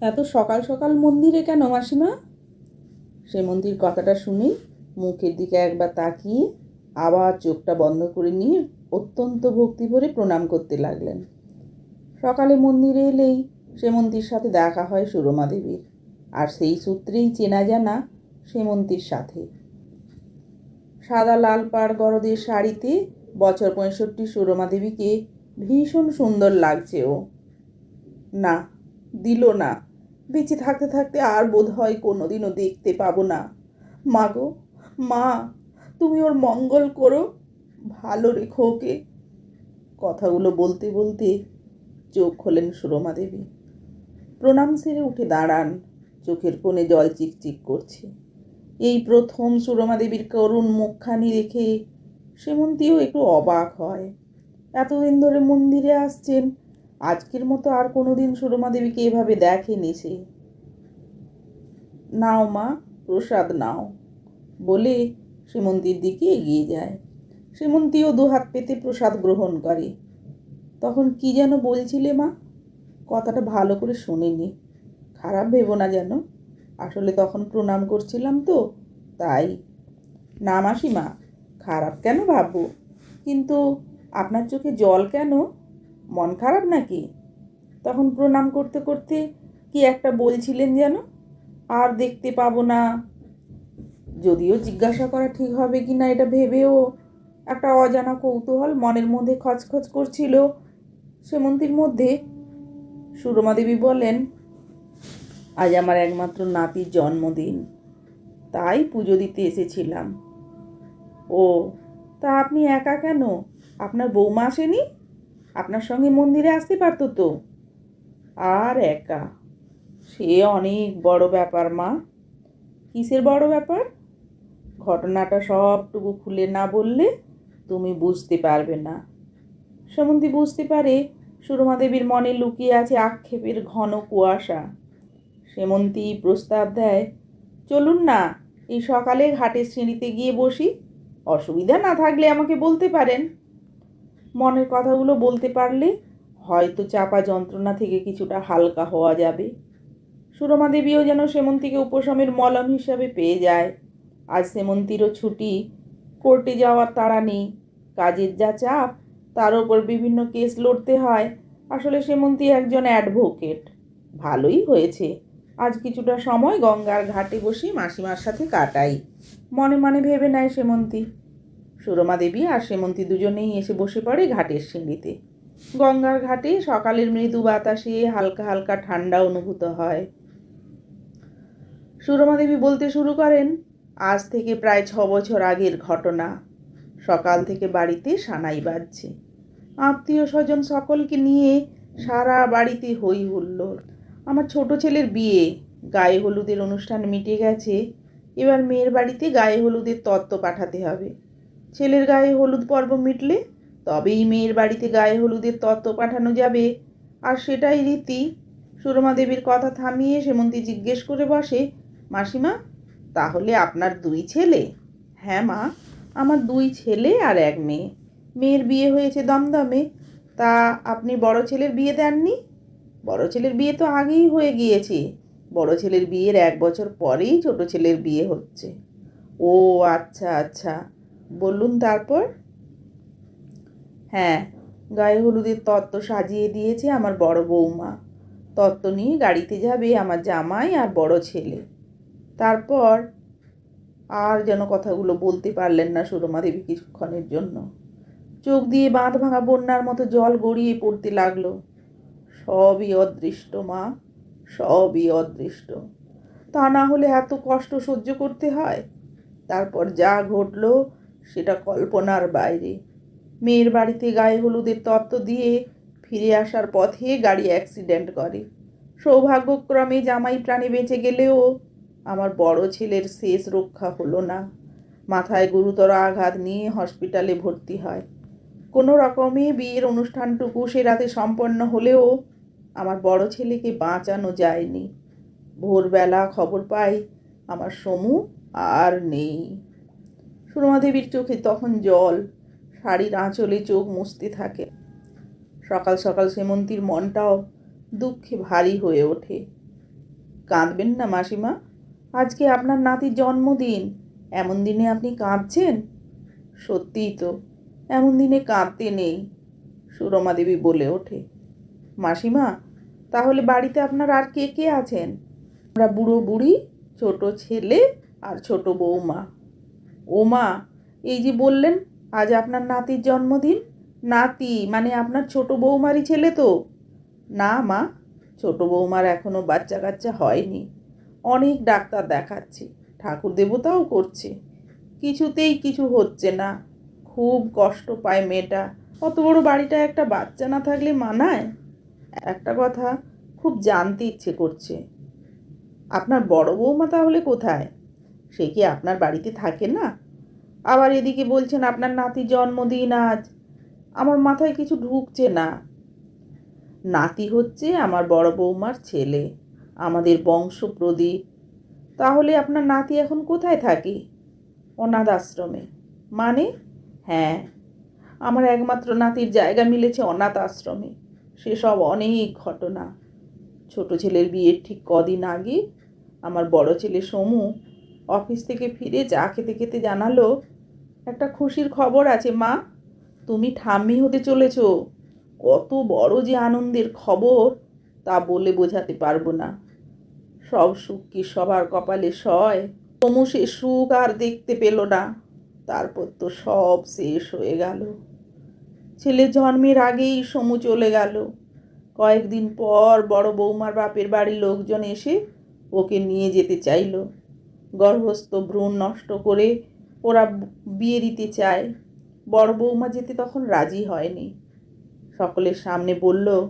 এত সকাল সকাল মন্দিরে কেন মাসিমা? সে মন্দির কথাটা শুনেই মুখের দিকে একবার তাকিয়ে আবার চোখটা বন্ধ করে নিয়ে অত্যন্ত ভক্তি ভরে প্রণাম করতে লাগলেন। সকালে মন্দিরে এলেই সেমন্তীর সাথে দেখা হয় সুরমা দেবীর, আর সেই সূত্রেই চেনা জানা সেমন্তীর সাথে। সাদা লাল পাড় গরদের শাড়িতে বছর পঁয়ষট্টি সুরমা দেবীকে ভীষণ সুন্দর লাগছে ও। না, দিল না। বেঁচে থাকতে থাকতে আর বোধ হয় কোনোদিনও দেখতে পাবো না। মা গো মা, তুমি ওর মঙ্গল করো, ভালো রেখো ওকে। কথাগুলো বলতে বলতে চোখ খোলেন সুরমা দেবী। প্রণাম সেরে উঠে দাঁড়ান, চোখের কোণে জল চিকচিক করছে। এই প্রথম সুরমা দেবীর করুণ মুখখানি দেখে সেমন্তীও একটু অবাক হয়। এতদিন ধরে মন্দিরে আসছেন আজকের মতো আর কোনোদিন সুরমা দেবীকে এভাবে দেখেনি সে। নাও মা, প্রসাদ নাও, বলে শ্রীমন্তীর দিকে এগিয়ে যায়। শ্রীমন্তীও দুহাত পেতে প্রসাদ গ্রহণ করে। তখন কি যেন বলছিলে মা? কথাটা ভালো করে শুনিনি। খারাপ ভেবো না যেন। আসলে তখন প্রণাম করছিলাম তো, তাই। না মাসিমা, খারাপ কেন ভাববো? কিন্তু আপনার চোখে জল কেন? মন খারাপ নাকি? তখন প্রণাম করতে করতে কি একটা বলছিলেন যেন? আর দেখতে পাবো না। যদিও জিজ্ঞাসা করা ঠিক হবে কি না এটা ভেবেও একটা অজানা কৌতূহল মনের মধ্যে খচখচ করছিল। সেমন্তীর মধ্যে সুরমা দেবী বলেন, আজ আমার একমাত্র নাতির জন্মদিন। তাই পুজো দিতে এসেছিলাম। ও, তা আপনি একা কেন? আপনার বৌমা আসেনি? আপনার সঙ্গে মন্দিরে আসতে পারতো তো? আর একা। সে অনেক বড় ব্যাপার, মা। কিসের বড় ব্যাপার? ঘটনাটা সবটুকু খুলে না বললে তুমি বুঝতে পারবে না। সমন্তি বুঝতে পারে সুরমা দেবীর মনে লুকিয়ে আছে আক্ষেপের ঘন কুয়াশা। সেমন্তী প্রস্তাব দেয়, চলুন না, এই সকালে ঘাটের সিঁড়িতে গিয়ে বসি। অসুবিধা না থাকলে আমাকে বলতে পারেন। মনের কথাগুলো বলতে পারলে হয়তো চাপা যন্ত্রণা থেকে কিছুটা হালকা হওয়া যাবে। সুরমা দেবীও যেন সেমন্তীকে উপশমের মলম হিসাবে পেয়ে যায়। আজ সেমন্তীরও ছুটি, কোর্টে যাওয়ার তাড়া নেই, কাজের যা চাপ, তার ওপর বিভিন্ন কেস লড়তে হয়। আসলে সেমন্তী একজন অ্যাডভোকেট। ভালোই হয়েছে। আজ কিছুটা সময় গঙ্গার ঘাটে বসে মাসিমার সাথে কাটাই। মনে মনে ভেবে নেয় সেমন্তী। সুরমা দেবী আর সেমন্তী দুজনেই এসে বসে পড়ে ঘাটের সিঁড়িতে। গঙ্গার ঘাটে সকালের মৃদু বাতাসে হালকা হালকা ঠান্ডা অনুভূত হয়। সুরমা দেবী বলতে শুরু করেন, আজ থেকে প্রায় ছ বছর আগের ঘটনা। সকাল থেকে বাড়িতে সানাই বাজছে। আত্মীয় স্বজন সকলকে নিয়ে সারা বাড়িতে হই হুল্লোড়। আমার ছোট ছেলের বিয়ে। গায়ে হলুদের অনুষ্ঠান মিটে গেছে। এবার মেয়ের বাড়িতে গায়ে হলুদের তত্ত্ব পাঠাতে হবে। ছেলের গায়ে হলুদ পর্ব মিটলে তবেই মেয়ের বাড়িতে গায়ে হলুদের তত্ত্ব পাঠানো যাবে। আর সেটাই রীতি। সুরমা দেবীর কথা থামিয়ে সেমন্তী জিজ্ঞেস করে বসে, মাসিমা, তাহলে আপনার দুই ছেলে? হ্যাঁ মা, আমার দুই ছেলে আর এক মেয়ে। মেয়ের বিয়ে হয়েছে দমদমে। তা আপনি বড় ছেলের বিয়ে দেননি? বড় ছেলের বিয়ে তো আগেই হয়ে গিয়েছে। বড় ছেলের বিয়ের এক বছর পরেই ছোট ছেলের বিয়ে হচ্ছে। ও আচ্ছা আচ্ছা। বলুন তারপর? হ্যাঁ গায়ে হলুদের তত্ত্ব সাজিয়ে দিয়েছে আমার বড় বৌমা। তত্ত্ব নিয়ে গাড়িতে যাবে আমার জামাই আর বড় ছেলে। তারপর আর যেন কথাগুলো বলতে পারলেন না সুরমা দেবী কিছুক্ষণের জন্য। চোখ দিয়ে বাঁধ ভাঙা বন্যার মতো জল গড়িয়ে পড়তে লাগল। সবই অদৃষ্ট, মা, সবই অদৃষ্ট। তা না হলে এত কষ্ট সহ্য করতে হয়? তারপর যা ঘটলো সেটা কল্পনার বাইরে। মেয়ের বাড়িতে গায়ে হলুদের তত্ত্ব দিয়ে ফিরে আসার পথে গাড়ি অ্যাক্সিডেন্ট করে। সৌভাগ্যক্রমে জামাই প্রাণে বেঁচে গেলেও আমার বড় ছেলের শেষ রক্ষা হলো না। মাথায় গুরুতর আঘাত নিয়ে হসপিটালে ভর্তি হয়। কোনো রকমে বিয়ের অনুষ্ঠানটুকু সে রাতে সম্পন্ন হলেও আমার বড় ছেলেকে বাঁচানো যায়নি। ভোরবেলা খবর পাই আমার সমু আর নেই। সুরমা দেবীর চোখে তখন জল, শাড়ির আঁচলে চোখ মুছতে থাকে। সকাল সকাল সেমন্তীর মনটাও দুঃখে ভারী হয়ে ওঠে। কাঁদবেন না মাসিমা, আজকে আপনার নাতির জন্মদিন, এমন দিনে আপনি কাঁদছেন? সত্যিই তো, এমন দিনে কাঁদতে নেই সুরমা দেবী বলে ওঠে। মাসিমা, তাহলে বাড়িতে আপনার আর কে কে আছেন? আমরা বুড়ো বুড়ি, ছোট ছেলে আর ছোট বৌমা। ও মা, এই যে বললেন, আজ আপনার নাতির জন্মদিন। নাতি মানে আপনার ছোট বৌমারই ছেলে তো। না মা, ছোট বৌমার এখনও বাচ্চা কাচ্চা হয়নি। অনেক ডাক্তার দেখাচ্ছি, ঠাকুর দেবতাও করছে। কিছুতেই কিছু হচ্ছে না। খুব কষ্ট পায় মেয়েটা। অত বড় বাড়িটা একটা বাচ্চা না থাকলে মানায়? একটা কথা খুব জানতে ইচ্ছে করছে। আপনার বড় বৌমা তাহলে কোথায়? সে কি আপনার বাড়িতে থাকে না? আবার এদিকে বলছেন আপনার নাতির জন্মদিন আজ। আমার মাথায় কিছু ঢুকছে না। নাতি হচ্ছে আমার বড় বৌমার ছেলে, আমাদের বংশ প্রদীপ তাহলে আপনার নাতি এখন কোথায় থাকে? অনাথ আশ্রমে। মানে? হ্যাঁ। আমার একমাত্র নাতির জায়গা মিলেছে অনাথ আশ্রমে। সেসব অনেক ঘটনা। ছোট ছেলের বিয়ের ঠিক কদিন আগে আমার বড় ছেলে সমু অফিস থেকে ফিরে চা খেতে খেতে জানালো, একটা খুশির খবর আছে, মা। তুমি ঠাম্মি হতে চলেছ। কত বড় যে আনন্দের খবর, তা বলে বোঝাতে পারব না। সব সুখ কি সবার কপালে সয়? তমু সে সুখ আর দেখতে পেল না। তারপর তো সব শেষ হয়ে গেল। ছেলে জন্মের আগেই সমু চলে গেল। কয়েকদিন পর বড় বৌমার বাপের বাড়ির লোকজন এসে ওকে নিয়ে যেতে চাইলো। গর্ভস্থ ভ্রূণ নষ্ট করে ওরা বিয়ে দিতে চায়। বড় বৌমা যেতে তখন রাজি হয়নি। সকলের সামনে বলল,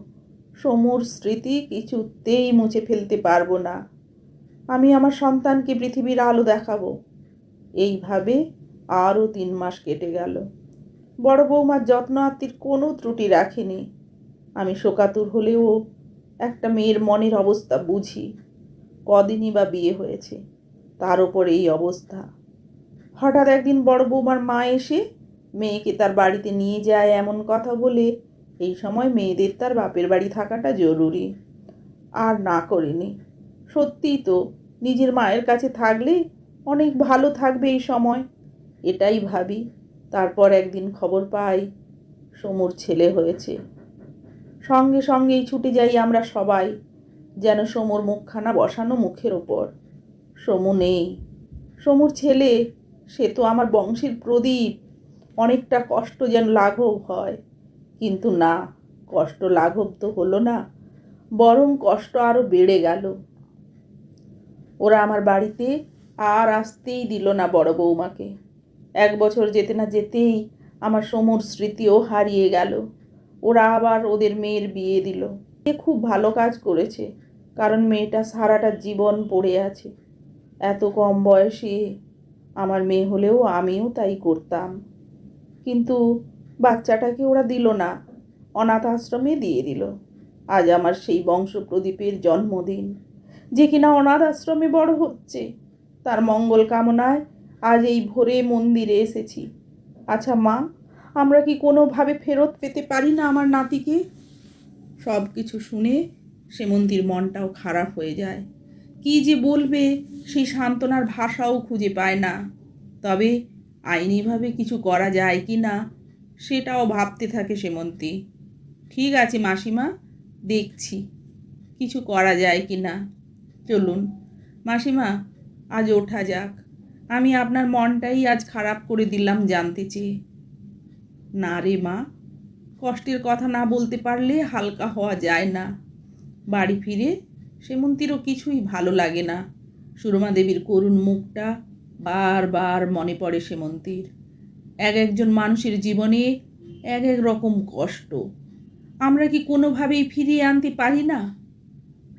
সমুর স্মৃতি কিছুতেই মুছে ফেলতে পারব না। আমি আমার সন্তানকে পৃথিবীর আলো দেখাবো। এইভাবে আরও তিন মাস কেটে গেল। বড় বৌমার যত্ন আত্মীর কোনো ত্রুটি রাখেনি। আমি শোকাতুর হলেও একটা মেয়ের মনের অবস্থা বুঝি। কদিনই বা বিয়ে হয়েছে। তার ওপর এই অবস্থা। হঠাৎ একদিন বড় বৌমার মা এসে মেয়েকে তার বাড়িতে নিয়ে যায় এমন কথা বলে এই সময় মেয়েদের তার বাপের বাড়ি থাকাটা জরুরি। আর না করিনি সত্যিই তো নিজের মায়ের কাছে থাকলে অনেক ভালো থাকবে এই সময়। এটাই ভাবি। তারপর একদিন খবর পাই সমুর ছেলে হয়েছে। সঙ্গে সঙ্গেই ছুটে যাই আমরা সবাই, যেন সমুর মুখখানা বসানো মুখের ওপর। সমু নেই। সমুর ছেলে, সে তো আমার বংশের প্রদীপ। অনেকটা কষ্ট যেন লাঘব হয়। কিন্তু না, কষ্ট লাঘব তো হলো না, বরং কষ্ট আরও বেড়ে গেল। ওরা আমার বাড়িতে আর আসতেই দিল না বড় বৌমাকে। এক বছর যেতে না যেতেই আমার সমুর স্মৃতিও হারিয়ে গেল। ওরা আবার ওদের মেয়ের বিয়ে দিল। এ খুব ভালো কাজ করেছে, কারণ মেয়েটা সারাটা জীবন পড়ে আছে। এত কম বয়সে আমার মেয়ে হলেও আমিও তাই করতাম। কিন্তু বাচ্চাটাকে ওরা দিল না, অনাথ আশ্রমে দিয়ে দিল। আজ আমার সেই বংশ প্রদীপের জন্মদিন। যে কিনা অনাথ আশ্রমে বড় হচ্ছে, তার মঙ্গল কামনায় আজ এই ভোরে মন্দিরে এসেছি। আচ্ছা মা, আমরা কি কোনোভাবে ফেরত পেতে পারি না আমার নাতিকে? সব কিছু শুনে সেমন্তীর মনটাও খারাপ হয়ে যায়। কি যে বলবে সেই সান্ত্বনার ভাষাও খুঁজে পায় না। তবে আইনিভাবে কিছু করা যায় কি না, সেটাও ভাবতে থাকে সেমন্তী। ঠিক আছে মাসিমা, দেখছি কিছু করা যায় কি না। চলুন মাসিমা, আজ ওঠা যাক। আমি আপনার মনটাই আজ খারাপ করে দিলাম জানতে চেয়ে। না রে মা, কষ্টের কথা না বলতে পারলে হালকা হওয়া যায় না। বাড়ি ফিরে সেমন্তীরও কিছুই ভালো লাগে না। সুরমা দেবীর করুণ মুখটা বারবার মনে পড়ে সেমন্তীর এক একজন মানুষের জীবনে এক এক রকম কষ্ট। আমরা কি কোনোভাবেই ফিরিয়ে আনতে পারি না?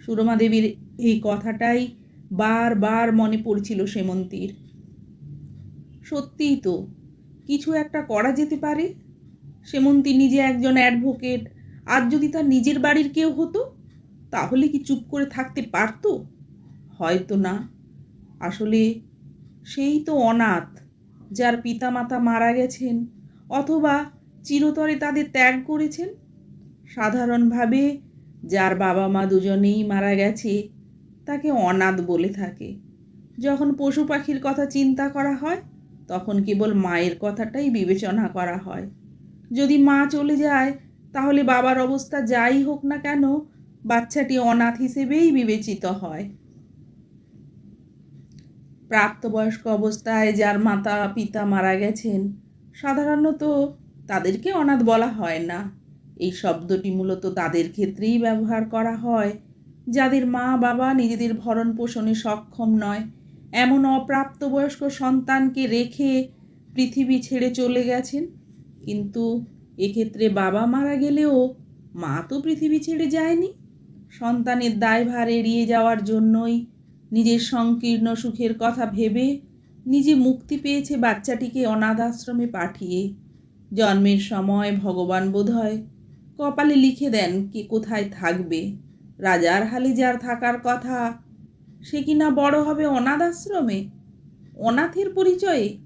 সুরমা দেবীর এই কথাটাই বারবার মনে পড়ছিল সেমন্তীর সত্যিই তো, কিছু একটা করা যেতে পারে। সেমন্তী নিজে একজন অ্যাডভোকেট আর যদি তার নিজের বাড়ির কেউ হতো? তাহলে কি চুপ করে থাকতে পারতো? হয়তো না। আসলে সেই তো অনাথ, যার পিতামাতা মারা গেছেন অথবা চিরতরে তাদের ত্যাগ করেছেন। সাধারণভাবে যার বাবা মা দুজনেই মারা গেছে, তাকে অনাথ বলে থাকে। যখন পশু পাখির কথা চিন্তা করা হয়, তখন কেবল মায়ের কথাটাই বিবেচনা করা হয়। যদি মা চলে যায়, তাহলে বাবার অবস্থা যাই হোক না কেন বাচ্চাটি অনাথ হিসেবেই বিবেচিত হয়। প্রাপ্তবয়স্ক অবস্থায় যার মাতা, পিতা মারা গেছেন, সাধারণত তাদেরকে অনাথ বলা হয় না। এই শব্দটি মূলত তাদের ক্ষেত্রেই ব্যবহার করা হয়। যাদের মা, বাবা নিজেদের ভরণ পোষণে সক্ষম নয়, এমন অপ্রাপ্তবয়স্ক সন্তানকে রেখে পৃথিবী ছেড়ে চলে গেছেন। কিন্তু এক্ষেত্রে বাবা মারা গেলেও মা তো পৃথিবী ছেড়ে যায়নি। সন্তানের দায়ভার এড়িয়ে যাওয়ার জন্যই নিজের সংকীর্ণ সুখের কথা ভেবে নিজে মুক্তি পেয়েছে বাচ্চাটিকে অনাথ আশ্রমে পাঠিয়ে। জন্মের সময় ভগবান বোধহয় কপালে লিখে দেন কে কোথায় থাকবে, রাজার হালে যার থাকার কথা, সে কি না বড় হবে অনাথ আশ্রমে অনাথের পরিচয়ে?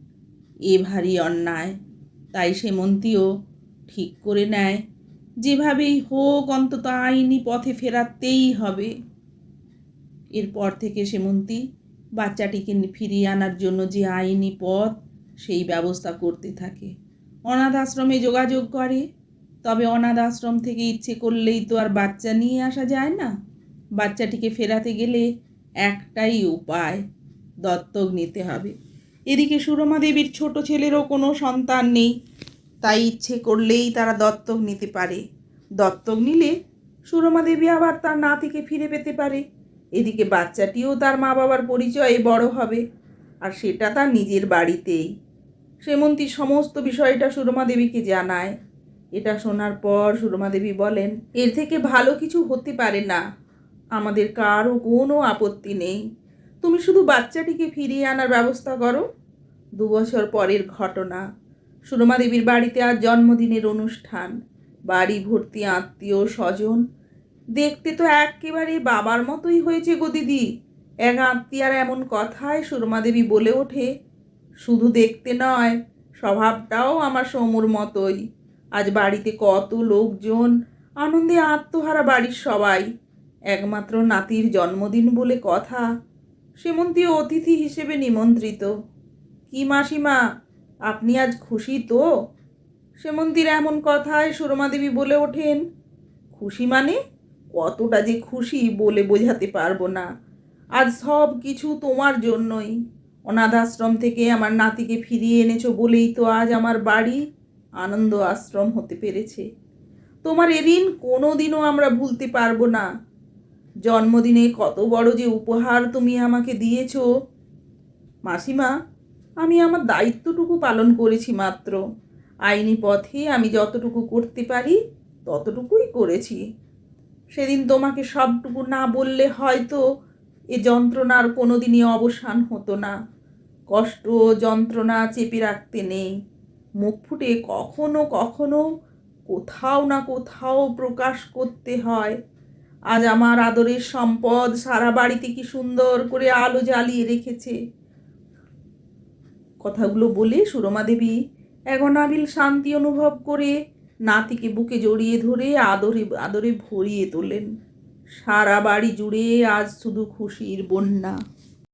এ ভারী অন্যায়, তাই সে মন্ত্রীও ঠিক করে নেয়। যেভাবেই হোক, অন্তত আইনি পথে ফেরাতেই হবে। এরপর থেকে সেমন্তী বাচ্চাটিকে ফিরিয়ে আনার জন্য যে আইনি পথ, সেই ব্যবস্থা করতে থাকে। অনাথ আশ্রমে যোগাযোগ করে, তবে অনাথ আশ্রম থেকে ইচ্ছে করলেই তো আর বাচ্চা নিয়ে আসা যায় না। বাচ্চাটিকে ফেরাতে গেলে একটাই উপায়, দত্তক নিতে হবে। এদিকে সুরমা দেবীর ছোট ছেলেরও কোনো সন্তান নেই। তাই ইচ্ছে করলেই তারা দত্তক নিতে পারে। দত্তক নিলে সুরমা দেবী আবার তার নাতিকে ফিরে পেতে পারে। এদিকে বাচ্চাটিও তার মা বাবার পরিচয়ে বড় হবে, আর সেটা তার নিজের বাড়িতেই। শ্রেমন্তী সমস্ত বিষয়টা সুরমা দেবীকে জানায়। এটা শোনার পর সুরমা দেবী বলেন, এর থেকে ভালো কিছু হতে পারে না। আমাদের কারও কোনো আপত্তি নেই। তুমি শুধু বাচ্চাটিকে ফিরিয়ে আনার ব্যবস্থা করো। দু বছর পরের ঘটনা। সুরমা দেবীর বাড়িতে আজ জন্মদিনের অনুষ্ঠান। বাড়ি ভর্তি আত্মীয় স্বজন। দেখতে তো একেবারে বাবার মতোই হয়েছে গো দিদি। এক আত্মীয়ার এমন কথায় সুরমা দেবী বলে ওঠে, শুধু দেখতে নয়, স্বভাবটাও আমার সমুর মতোই। আজ বাড়িতে কত লোকজন, আনন্দে আত্মহারা বাড়ির সবাই। একমাত্র নাতির জন্মদিন বলে কথা, সেমন্তী অতিথি হিসেবে নিমন্ত্রিত। কি মাসিমা আপনি আজ খুশি তো? সেমন্তীর এমন কথায় সুরমা দেবী বলে ওঠেন। খুশি মানে? কতটা যে খুশি বলে বোঝাতে পারব না। আজ সব কিছু তোমার জন্যই। অনাথ আশ্রম থেকে আমার নাতিকে ফিরিয়ে এনেছো বলেই তো আজ আমার বাড়ি। আনন্দ আশ্রম হতে পেরেছে। তোমার এদিন কোনো দিনও আমরা ভুলতে পারব না। জন্মদিনে কত বড় যে উপহার তুমি আমাকে দিয়েছ। মাসিমা আমি আমার দায়িত্বটুকু পালন করেছি মাত্র। আইনি পথে আমি যতটুকু করতে পারি, ততটুকুই করেছি। সেদিন তোমাকে সবটুকু না বললে হয়তো এ যন্ত্রণার কোনো দিনই অবসান হতো না। কষ্ট যন্ত্রণা চেপে রাখতে নেই। মুখ ফুটে কখনো কখনো কোথাও না কোথাও প্রকাশ করতে হয়। আজ আমার আদরের সম্পদ সারা বাড়িতে কি সুন্দর করে আলো জ্বালিয়ে রেখেছে। কথাগুলো বলে সুরমা দেবী এগনাবিল শান্তি অনুভব করে নাতিকে বুকে জড়িয়ে ধরে আদরে আদরে ভরিয়ে তোলেন। সারা বাড়ি জুড়ে আজ শুধু খুশির বন্যা।